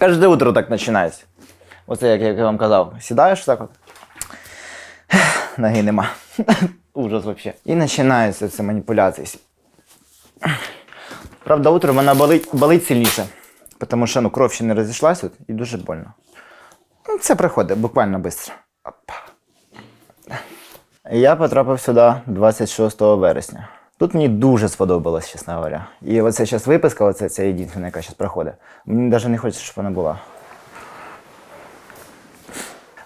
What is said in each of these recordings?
Кожне утро так починається. Оце як, я вам казав, сідаєш так от. Ноги нема. Ужас взагалі. І починаються ці маніпуляції. Правда, утром вона болить, болить сильніше, тому що ну, кров ще не розійшлася і дуже больно. Ну, Це приходить буквально швидко. Я потрапив сюди 26 вересня. Тут мені дуже сподобалось, чесно говоря. І оце зараз виписка, оце ця єдина, яка зараз проходить. Мені навіть не хочеться, щоб вона була.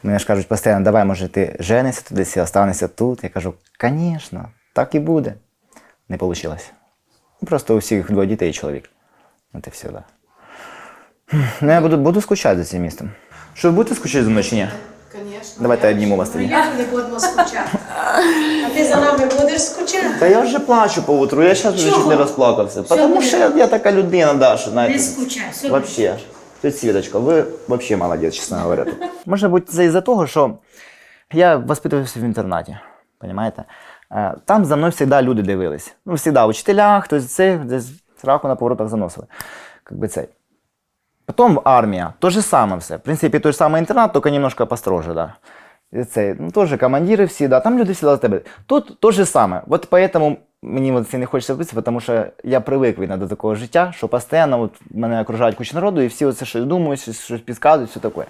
Мені ж кажуть постійно, давай, може, ти женишся туди, і останешся тут. Я кажу, звісно, так і буде. Не вийшло. Просто у всіх двоє дітей і чоловік. От і все, да. Ну, я буду, буду скучати за цим містом. Що, ви будете скучати за мною чи ні? Конечно. Давайте обніму вас тоді. як не будемо скучати? Ти за нами будеш скучати? Та я вже плачу по утру, я зараз вже Чого? чуть не розплакався. Все Тому буде що я, я така людина, Даша, знаєте. Не скучай, все Вообще. Тут Світочка, ви вообще молодець, чесно говоря. Може бути, це із-за того, що я воспитувався в інтернаті. Понимаєте? Е, Там за мною завжди люди дивились. Ну, завжди учителя, хтось це, десь сраку на поворотах заносили. Как би цей. Потім армія, то же саме все. В принципі, той же самий інтернат, тільки немножко построже, да. Це, ну, теж командири всі, да, там люди всі за тебе. Тут то же саме. От поэтому мені це не хочеться вписати, тому що я привик видно, до такого життя, що постійно от мене окружають куча народу, і всі оце щось думають, щось, щось підказують, все таке.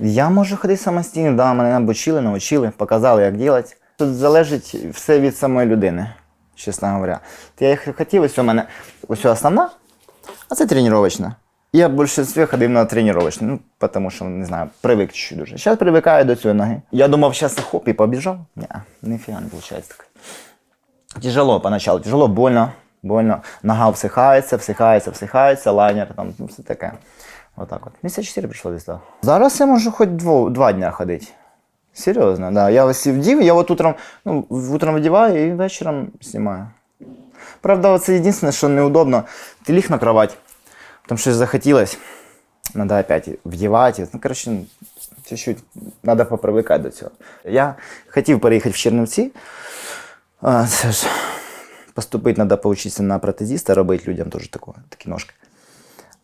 Я можу ходити самостійно, да, мене обучили, навчили, показали, як робити. Тут залежить все від самої людини, чесно говоря. Я їх хотів, ось у мене ось основна, а це тренувачна. Я більше всього ходив на тренувачну, ну, тому що, не знаю, привик чуть дуже. Зараз привикаю до цієї ноги. Я думав, зараз хоп і побіжав. Ні, ніфіга не виходить так. Тяжело поначалу, тяжело, больно, больно. Нога всихається, всихається, всихається, лайнер, там, ну, все таке. Отак от. Місяця 4 прийшло десь. так. Зараз я можу хоч дво, два дня ходити. Серйозно, да. Я ось вдів, я от утром, ну, утром вдіваю і вечором знімаю. Правда, це єдине, що неудобно. Ти ліг на кровать, там щось захотілось. Надо опять вдівати. Ну, коротше, чуть-чуть треба попривикати до цього. Я хотів переїхати в Чернівці. Це ж поступити треба поучитися на протезіста, робити людям теж такі ножки.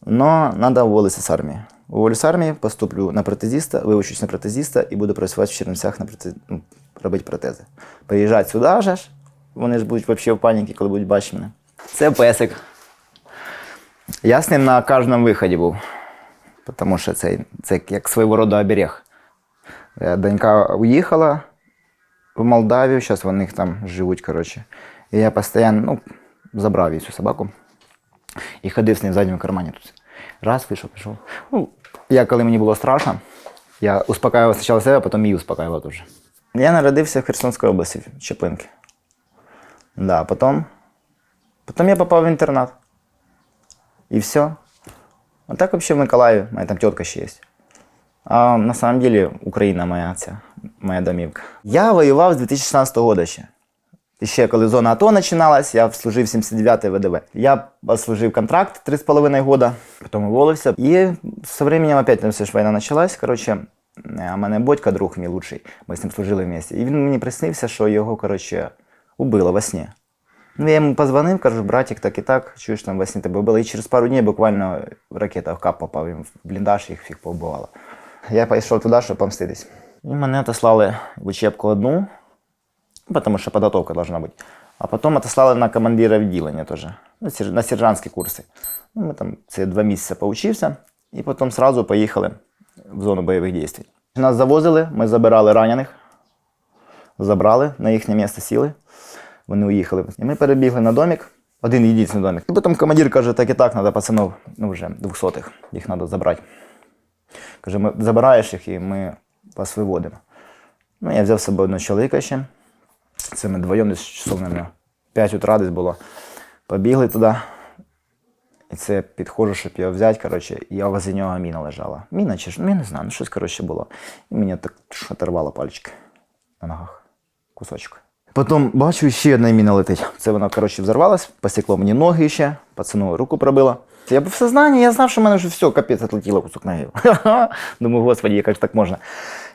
Но треба уволитися з армії. Уволюсь з армії, поступлю на протезіста, вивчусь на протезіста і буду працювати в Чернівцях на протез... ну, робити протези. Приїжджати сюди ж, вони ж будуть взагалі в паніці, коли будуть бачити мене. Це песик. Я з ним на кожному виході був. Тому що це, це як свого роду оберег. Е, Донька уїхала в Молдавію, зараз вони там живуть, коротше. І я постійно ну, забрав її цю собаку і ходив з ним в задньому кармані тут. Раз, вийшов, пішов. Ну, я, коли мені було страшно, я успокаював спочатку себе, а потім її успокаював теж. Я народився в Херсонській області, в Чепинки. Да, потім, потім я попав в інтернат. І все. А так вообще в Миколаїві, моя там тетка ще є. А на самом деле Україна моя ця, моя домівка. Я воював з 2016 року ще. І ще коли зона АТО починалась, я служив 79-й ВДВ. Я служив контракт 3,5 года, потім уволився. І з временем опять там все ж війна почалась. Коротше, а мене батько, друг мій лучший, ми з ним служили вместе. І він мені приснився, що його, коротше, убило во сні. Ну, я йому позвонив, кажу, братик, так і так, чуєш, там во сні тебе вбили. І через пару днів буквально ракета в кап попав, їм в бліндаж їх фіг побувала. Я пішов туди, щоб помститись. І мене отослали в учебку одну, потому что подготовка должна быть. А потом отослали на командира відділення теж, на сержантські курси. Ну, ми там це два місяці поучився, і потім сразу поїхали в зону бойових дій. Нас завозили, ми забирали ранених, забрали, на їхнє місце сіли. Вони уїхали. І ми перебігли на домик, один єдиний домик. І потім командир каже, так і так, треба пацанов, ну вже двохсотих, їх треба забрати. Каже, ми забираєш їх і ми вас виводимо. Ну, я взяв з собою одного чоловіка ще. Це ми вдвоєм десь часов, мабуть, 5 утра десь було. Побігли туди. І це підходжу, щоб його взяти, коротше, і я возле нього міна лежала. Міна чи ж, ну, я не знаю, ну щось, коротше, було. І мені так оторвало пальчики на ногах. Кусочок. Потім бачу, ще одна міна летить. Це вона, коротше, взорвалась, посікло мені ноги ще, пацану руку пробила. Я був в сознанні, я знав, що в мене вже все, капець, отлетіло кусок ноги. Думаю, господи, як ж так можна.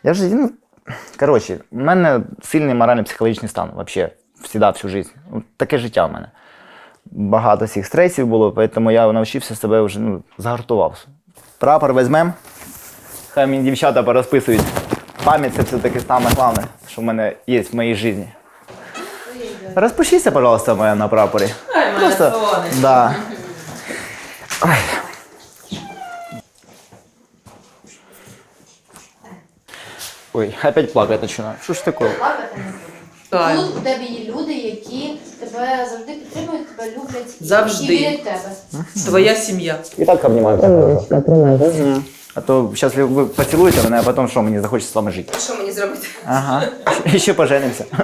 Я ж, ну, коротше, в мене сильний морально-психологічний стан, взагалі, всегда, всю життя. Ну, Таке життя в мене. багато цих стресів було, тому я навчився себе вже ну, загартував. Прапор візьмем. Хай мені дівчата порозписують. Пам'ять це все-таки саме головне, що в мене є в моїй житті. Розпишіться, пожалуйста, моя на прапорі. Ай, Просто, да. Ой. Ой, опять плакать начинаю. Що ж таке? плакати не. Так. Тут у тебе є люди, які тебе завжди підтримують, тебе люблять Завжди. і вірять в тебе. Твоя сім'я. І так обнімаємося. Мгм. А то зараз ви, ви поцілуєте мене, а потім що, мені захочеться з вами жити. Що мені зробити? Ага. І ще поженимося.